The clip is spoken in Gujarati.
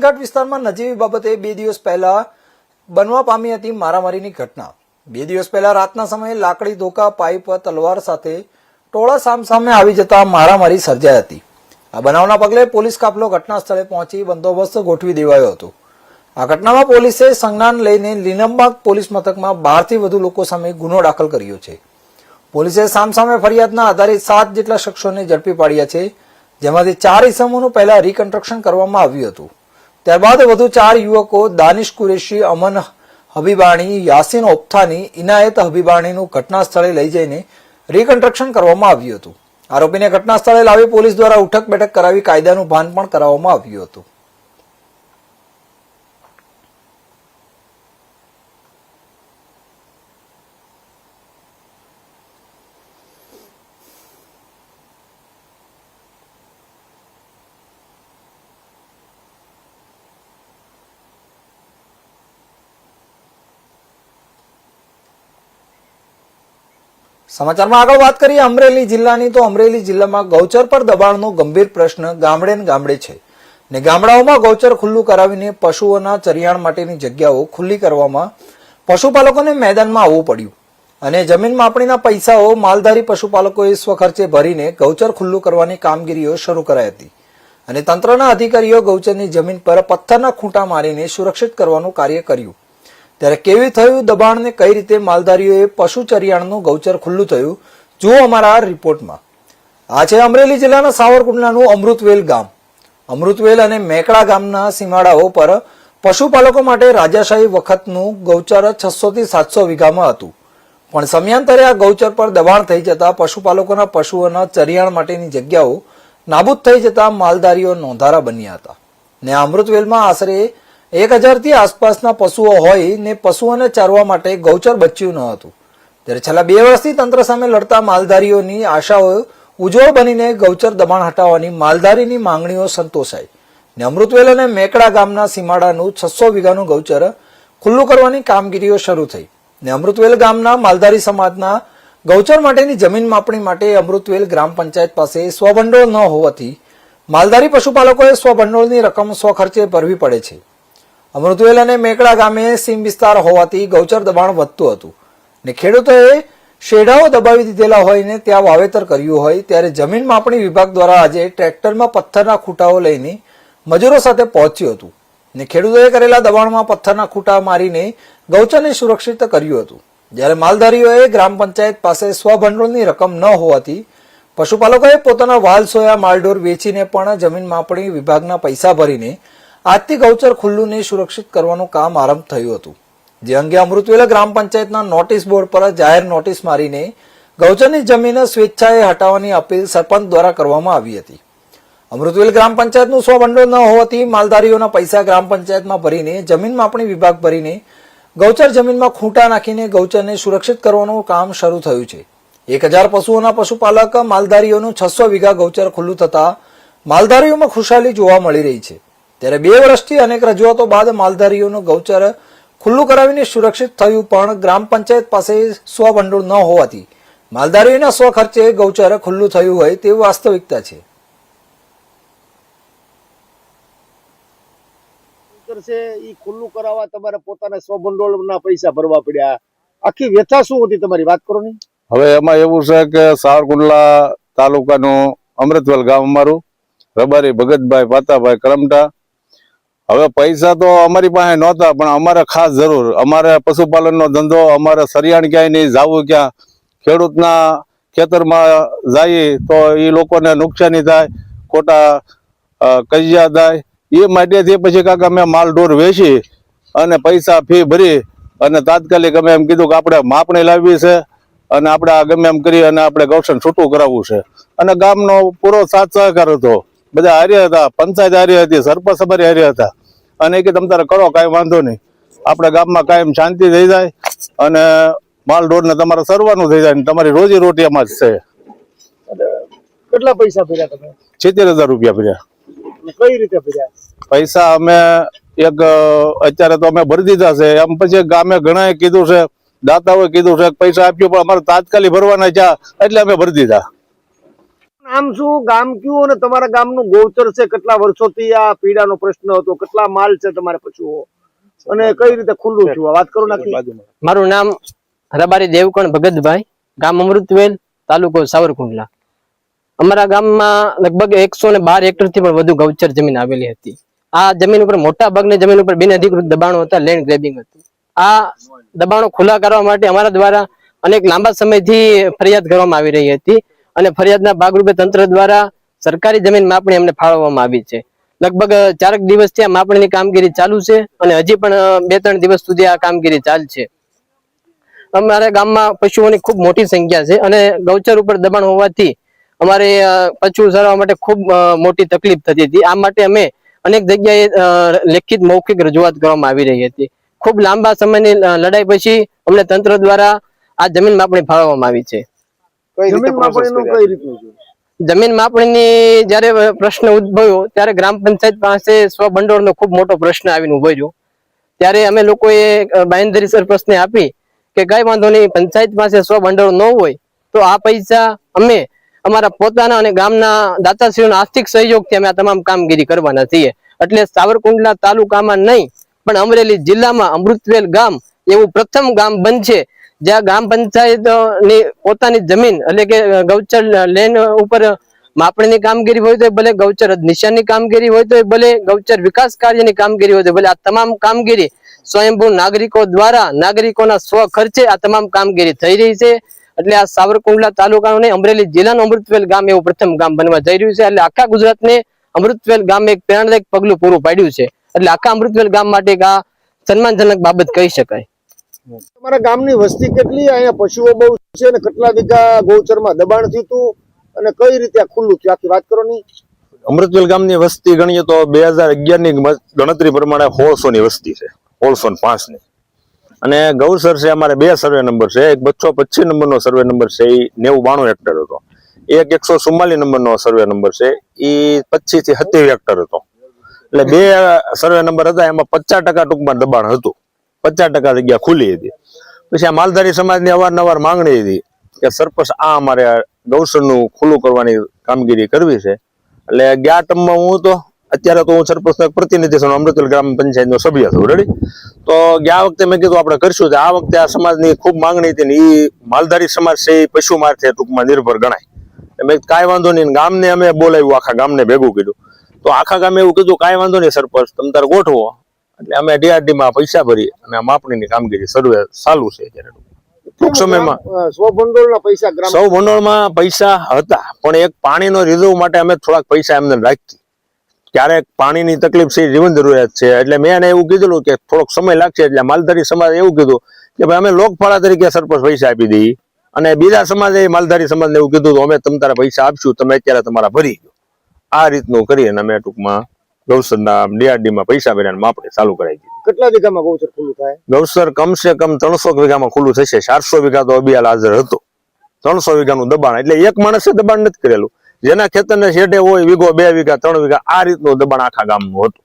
ઘાટ વિસ્તારમાં નજીવી બાબતે બે દિવસ પહેલા બનવા પામી હતી મારામારીની ઘટના. બે દિવસ પહેલા રાતના સમયે લાકડી ધોકા, પાઇપ તલવાર સાથે ટોળા સામસામે આવી જતા મારામારી સર્જાઈ હતી. આ બનાવના પગલે પોલીસ કાફલો ઘટના સ્થળે પહોંચી બંદોબસ્ત ગોઠવી દેવાયો હતો. આ ઘટનામાં પોલીસે સંજ્ઞાન લઈને લીનમબાગ પોલીસ મથકમાં બારથી વધુ લોકો સામે ગુનો દાખલ કર્યો છે. પોલીસે સામસામે ફરિયાદના આધારે સાત જેટલા શખ્સોને ઝડપી પાડ્યા છે, જેમાંથી ચાર ઇસમોનું પહેલા રિકન્સ્ટ્રક્શન કરવામાં આવ્યું હતું. ત્યારબાદ વધુ ચાર યુવકો દાનિશ કુરેશી, અમન હબીબાણી, યાસીન ઓપ્થાની, ઇનાયત હબીબાણીનું ઘટના સ્થળે લઈ જઈને રિકન્સ્ટ્રક્શન કરવામાં આવ્યું હતું. આરોપીને ઘટના સ્થળે લાવી પોલીસ દ્વારા ઉઠક બેઠક કરાવી કાયદાનું ભાન પણ કરાવવામાં આવ્યું હતું. સમાચારમાં આગળ વાત કરીએ. અમરેલી જિલ્લાની તો અમરેલી જિલ્લામાં ગૌચર પર દબાણનો ગંભીર પ્રશ્ન ગામડે ને ગામડે છે. ને ગામડાઓમાં ગૌચર ખુલ્લું કરાવીને પશુઓના ચરિયાણ માટેની જગ્યાઓ ખુલ્લી કરવામાં પશુપાલકોને મેદાનમાં આવવું પડ્યું. અને જમીન માપણીના પૈસાઓ માલધારી પશુપાલકોએ સ્વખર્ચે ભરીને ગૌચર ખુલ્લું કરવાની કામગીરીઓ શરૂ કરાઈ હતી. અને તંત્રના અધિકારીઓ ગૌચરની જમીન પર પથ્થરના ખૂંટા મારીને સુરક્ષિત કરવાનું કાર્ય કર્યું. ત્યારે કેવી થયું, દબાણને કઈ રીતે માલધારીઓએ પશુ ચરિયાણનું ગૌચર ખુલ્લું થયું, જુઓ અમારા રિપોર્ટમાં. આ છે અમરેલી જિલ્લાના સાવરકુંડલાનું અમૃતવેલ ગામ. અમૃતવેલ અને મેકડા ગામના સીમાડાઓ પર પશુપાલકો માટે રાજાશાહી વખતનું ગૌચર છસો થી સાતસો વીઘામાં હતું. પણ સમયાંતરે આ ગૌચર પર દબાણ થઈ જતા પશુપાલકોના પશુઓના ચરિયાણ માટેની જગ્યાઓ નાબૂદ થઈ જતા માલધારીઓ નોંધારા બન્યા હતા. ને અમૃતવેલમાં આશરે એક હજારથી આસપાસના પશુઓ હોય ને પશુઓને ચારવા માટે ગૌચર બચ્યું ન હતું. ત્યારે છેલ્લા બે વર્ષથી તંત્ર સામે લડતા માલધારીઓની આશાઓ ઉજ્જવળ બનીને ગૌચર દબાણ હટાવવાની માલધારીની માંગણીઓ સંતોષાઈ. ને અમૃતવેલ અને મેકડા ગામના સીમાડાનું છસો વીઘાનું ગૌચર ખુલ્લું કરવાની કામગીરીઓ શરૂ થઈ. ને અમૃતવેલ ગામના માલધારી સમાજના ગૌચર માટેની જમીન માપણી માટે અમૃતવેલ ગ્રામ પંચાયત પાસે સ્વભંડોળ ન હોવાથી માલધારી પશુપાલકોએ સ્વભંડોળની રકમ સ્વખર્ચે ભરવી પડે છે. અમૃતવેલ અને મેકડા ગામે સીમ વિસ્તાર હોવાથી ગૌચર દબાણ વધતું હતું ને ખેડૂતોએ શેઢાઓ દબાવી દીધેલા હોય ને ત્યાં વાવેતર કર્યું હોય ત્યારે જમીન માપણી વિભાગ દ્વારા આજે ટ્રેક્ટરમાં પથ્થરના ખૂંટાઓ લઈને મજૂરો સાથે પહોંચ્યું હતું ને ખેડૂતોએ કરેલા દબાણમાં પથ્થરના ખૂંટા મારીને ગૌચરને સુરક્ષિત કર્યું હતું. જ્યારે માલધારીઓએ ગ્રામ પંચાયત પાસે સ્વભંડોળની રકમ ન હોવાથી પશુપાલકોએ પોતાના વાલ સોયા માલઢોર વેચીને પણ જમીન માપણી વિભાગના પૈસા ભરીને આજથી ગૌચર ખુલ્લુને સુરક્ષિત કરવાનું કામ આરંભ થયું હતું. જે અંગે અમૃતવેલા ગ્રામ પંચાયતના નોટિસ બોર્ડ પર જાહેર નોટિસ મારીને ગૌચરની જમીન સ્વેચ્છાએ હટાવવાની અપીલ સરપંચ દ્વારા કરવામાં આવી હતી. અમૃતવેલ ગ્રામ પંચાયતનું સ્વભંડોળ ન હોવાથી માલધારીઓના પૈસા ગ્રામ પંચાયતમાં ભરીને જમીન માપણી વિભાગ ભરીને ગૌચર જમીનમાં ખૂંટા નાખીને ગૌચરને સુરક્ષિત કરવાનું કામ શરૂ થયું છે. એક હજાર પશુઓના પશુપાલક, માલધારીઓનું છસો વીઘા ગૌચર ખુલ્લું થતા માલધારીઓમાં ખુશાલી જોવા મળી રહી છે. ત્યારે બે વર્ષથી અનેક રજૂઆતો બાદ માલધારીઓનું ગૌચર ખુલ્લું કરાવીને સુરક્ષિત થયું પણ ગ્રામ પંચાયત પાસે સ્વભંડોળ ન હોવાથી માલધારીઓના સ્વખર્ચે ગૌચર ખુલ્લું થયું હોય તેવી વાસ્તવિકતા છે. છે એ ખુલ્લું કરાવવા તમારે પોતાના સ્વભંડોળના પૈસા ભરવા પડ્યા. આખી વ્યથા શું હતી તમારી? વાત કરો ને હવે એમાં એવું છે કે સાવરકુંડલા તાલુકાનું અમૃતવેલ ગામ અમારું. રબારી ભગતભાઈ પાતાભાઈ કરમટા હવે પૈસા તો અમારી પાસે નહોતા, પણ અમારે ખાસ જરૂર. અમારે પશુપાલનનો ધંધો, અમારે સરિયાણ ક્યાંય નહીં, જાવું ક્યાં. ખેડૂતના ખેતરમાં જઈએ તો એ લોકોને નુકસાની થાય, ખોટા કજિયા થાય. એ માટેથી પછી કાંક અમે માલ ઢોર વેચી અને પૈસા ફી ભરી અને તાત્કાલિક અમે એમ કીધું કે આપણે માપણી લાવવી છે અને આપણે આ ગમે એમ કરી અને આપણે ગૌશન છૂટું કરાવવું છે. અને ગામનો પૂરો સાથ સહકાર હતો. બધા હાર્યા હતા, પંચાયત હારી હતી, સરપંચ સભારી હાર્યા હતા. અને કે તમ તારે કરો કાંઈ વાંધો નહીં. આપણે ગામમાં કાયમ શાંતિ થઈ જાય અને માલ ઢોરને તમારે સરવાનું થઈ જાય ને તમારી રોજી રોટી એમાં જ છે. કેટલા પૈસા ભર્યા તમે? સિત્તેર હજાર રૂપિયા ભર્યા. કઈ રીતે ભર્યા? પૈસા અમે એક અત્યારે તો અમે ભરી દીધા છે. એમ પછી ગામે ઘણાએ કીધું છે દાતાઓએ કીધું છે પૈસા આપ્યો પણ અમારે તાત્કાલિક ભરવાના છે. એટલે અમે ભરી દીધા. નામ શું? ગામ કયું અને તમારા ગામનું ગૌચર છે? કેટલા વર્ષોથી આ પીડાનો પ્રશ્ન હતો? કેટલા માલ છે તમારે પશુઓ? અને કઈ રીતે ખુલ્લું છું વાત કરો નાખી. મારું નામ રબારી દેવકણ ભગતભાઈ, ગામ અમૃતવેલ, તાલુકો સાવરકુંડલા. અમારા ગામમાં લગભગ એકસો ને બાર હેક્ટરથી પણ વધુ ગૌચર જમીન આવેલી હતી. આ જમીન ઉપર મોટા ભાગની જમીન ઉપર બિનઅધિકૃત દબાણો હતા લેન્ડ ગ્રેબિંગ હતું. આ દબાણો ખુલ્લા કરવા માટે અમારા દ્વારા અનેક લાંબા સમયથી ફરિયાદ કરવામાં આવી રહી હતી. અને ફરિયાદના ભાગરૂપે તંત્ર દ્વારા સરકારી જમીન માપણી અમને ફાળવવામાં આવી છે. લગભગ ચારક દિવસથી આ માપણીની કામગીરી ચાલુ છે અને હજી પણ બે ત્રણ દિવસ સુધી આ કામગીરી ચાલશે અમારા ગામમાં પશુઓની ખૂબ મોટી સંખ્યા છે અને ગૌચર ઉપર દબાણ હોવાથી અમારે પશુ ચરાવવા માટે ખૂબ મોટી તકલીફ થતી હતી. આ માટે અમે અનેક જગ્યાએ લેખિત મૌખિક રજૂઆત કરવામાં આવી રહી હતી. ખૂબ લાંબા સમયની લડાઈ પછી અમને તંત્ર દ્વારા આ જમીન માપણી ફાળવવામાં આવી છે. કઈ જમીન માપણીનું કઈ રીતનું છે? જમીન માપણીની જ્યારે પ્રશ્ન ઉદ્ભવ્યો ત્યારે ગ્રામ પંચાયત પાસે સ્વભંડોળનો ખૂબ મોટો પ્રશ્ન આવીને ઊભો રહ્યો. ત્યારે અમે લોકોએ અ, બાંહેધરી સરપ્રશ્ને આપી કે કઈ વાંધો નહીં પંચાયત પાસે સ્વભંડોળ ન હોય તો આ પૈસા અમે અમારા પોતાના અને ગામના દાતાશ્રીઓના આર્થિક સહયોગથી અમે આ તમામ કામગીરી કરવાના છીએ. એટલે સાવરકુંડલા તાલુકામાં નહીં પણ અમરેલી જિલ્લામાં અમૃતવેલ ગામ એવું પ્રથમ ગામ બનશે જ્યાં ગ્રામ પંચાયતની પોતાની જમીન એટલે કે ગૌચર લેન ઉપર માપણીની કામગીરી હોય તો ભલે ગૌચર નિશાનની કામગીરી હોય તો ભલે ગૌચર વિકાસ કાર્યની કામગીરી હોય તો ભલે આ તમામ કામગીરી સ્વયંભૂ નાગરિકો દ્વારા નાગરિકોના સ્વ ખર્ચે આ તમામ કામગીરી થઈ રહી છે. એટલે આ સાવરકુંડલા અને અમરેલી જિલ્લાનું અમૃતવેલ ગામ એવું પ્રથમ ગામ બનવા જઈ રહ્યું છે. એટલે આખા ગુજરાતને અમૃતવેલ ગામ એક પ્રેરણાદાયક પગલું પૂરું પાડ્યું છે. એટલે આખા અમૃતવેલ ગામ માટે એક સન્માનજનક બાબત કહી શકાય. તમારા ગામની વસ્તી કેટલી? અહીંયા પશુઓ બહુ છે અને કેટલા વીઘા ગૌચરમાં દબાણ થયું હતું? અને કઈ રીતે આ ખુલ્લું થયું? આખી વાત કરો ની અમૃતવેલ ગામની વસ્તી ગણીએ તો બે હજાર અગિયારની ગણતરી પ્રમાણે સોળસો ની વસ્તી છે સોળસો પાંચની અને ગૌસર છે અમારે બે સર્વે નંબર છે. એક બસો પચીસ નંબરનો સર્વે નંબર છે એ નેવું બાણું હેક્ટર હતો. એક એકસો ચુમ્માલીસ નંબરનો સર્વે નંબર છે એ પચીસથી સત્યાવીસ હેક્ટર હતો. એટલે બે સર્વે નંબર હતા એમાં પચાસ ટકા ટૂંકમાં દબાણ હતું. પચાસ ટકા જગ્યા ખુલ્લી હતી. પછી આ માલધારી સમાજની અવારનવાર માંગણી હતી કે સરપંચ આ અમારે ગૌસરનું ખુલ્લું કરવાની કામગીરી કરવી છે. એટલે ગયા ટર્મમાં હું તો અત્યારે તો હું સરપંચનો એક પ્રતિનિધિ છું અમૃતલ ગ્રામ પંચાયતનો સભ્ય છું રેડી તો ગયા વખતે મેં કીધું આપણે કરશું તો આ વખતે આ સમાજની ખૂબ માંગણી હતી ને એ માલધારી સમાજ છે એ પશુ મારથી ટૂંકમાં નિર્ભર ગણાય. મેં કાંઈ વાંધો નહીં. ગામને અમે બોલાવ્યું, આખા ગામને ભેગું કીધું તો આખા ગામે એવું કીધું, કાંઈ વાંધો નહીં સરપંચ, તમે તારે ગોઠવો. એટલે અમે DRD માં પૈસા ભરી અને માપણીની કામગીરી સર્વે ચાલુ છે અત્યારે. ટૂંક સમયમાં પૈસા સૌ ભંડોળમાં પૈસા હતા પણ એક પાણીનો રિઝર્વ માટે અમે થોડાક પૈસા એમને રાખી. ક્યારેક પાણીની તકલીફ છે જીવન જરૂરિયાત છે એટલે મેં એને એવું કીધેલું કે થોડોક સમય લાગશે એટલે માલધારી સમાજ એવું કીધું કે ભાઈ અમે લોકફાળા તરીકે સરપંચ પૈસા આપી દઈએ અને બીજા સમાજે માલધારી સમાજને એવું કીધું તો અમે તમ તારા પૈસા આપશું તમે અત્યારે તમારા ભરી ગયો આ રીતનું કરી અને અમે ટૂંકમાં ગૌસરના ડીઆરડીમાં પૈસા ભર્યા માપણી ચાલુ કરાવી દીધી. કેટલા વીઘામાં ગૌચર ખુલ્લું થાય? ગૌસર કમસે કમ ત્રણસો વીઘામાં ખુલ્લું થશે. ચારસો વીઘા તો અબિયાલ હાજર હતો. ત્રણસો વીઘાનું દબાણ એટલે એક માણસે દબાણ નથી કરેલું. જેના ખેતરને શેઢે હોય વીઘો બે વીઘા ત્રણ વીઘા આ રીતનું દબાણ આખા ગામનું હતું.